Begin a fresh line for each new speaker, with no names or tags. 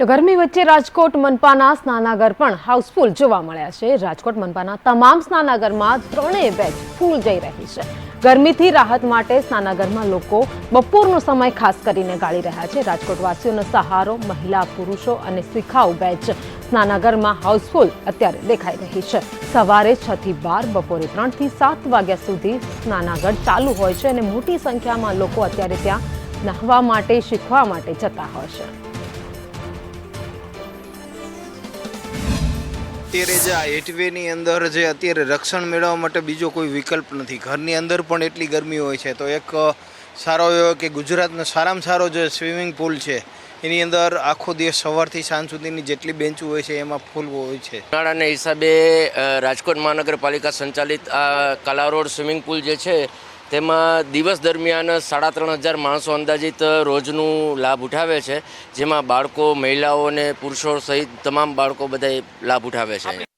તો ગરમી વચ્ચે રાજકોટ, મનપાના સ્નાનાગર પણ હાઉસફુલ જોવા મળ્યા છે. રાજકોટ, મનપાના તમામ સ્નાનાગરમાં ત્રણેય બેચ ફૂલ જઈ રહી છે. ગરમીથી રાહત માટે સ્નાનાગરમાં લોકો બપોરનો સમય ખાસ કરીને ગાળી રહ્યા છે. રાજકોટવાસીઓનો સહારો, મહિલા, પુરુષો અને શિખાઉ બેચ સ્નાનાગરમાં હાઉસફુલ અત્યારે દેખાઈ રહી છે. સવારે છ થી બાર, બપોરે ત્રણથી સાત વાગ્યા સુધી સ્નાનાગર ચાલુ હોય છે અને મોટી સંખ્યામાં લોકો અત્યારે ત્યાં નહાવા માટે, શીખવા માટે જતા હોય છે.
અત્યારે જે આ એટવેની અંદર જે અત્યારે રક્ષણ મેળવવા માટે બીજો કોઈ વિકલ્પ નથી. ઘરની અંદર પણ એટલી ગરમી હોય છે. તો એક સારો એવો કે ગુજરાતનો સારામાં સારો જે સ્વિમિંગ પુલ છે, એની અંદર આખો દિવસ સવારથી સાંજ સુધીની જેટલી બેન્ચો હોય છે, એમાં ફૂલ હોય છે.
ઉનાળાના હિસાબે રાજકોટ મહાનગરપાલિકા સંચાલિત આ કલા રોડ સ્વિમિંગ પુલ જે છે તેમાં દિવસ દરમિયાન સાડા ત્રણ હજાર માણસો અંદાજિત રોજનું લાભ ઉઠાવે છે, જેમાં બાળકો, મહિલાઓ અને પુરુષો સહિત તમામ બાળકો બધા લાભ ઉઠાવે છે.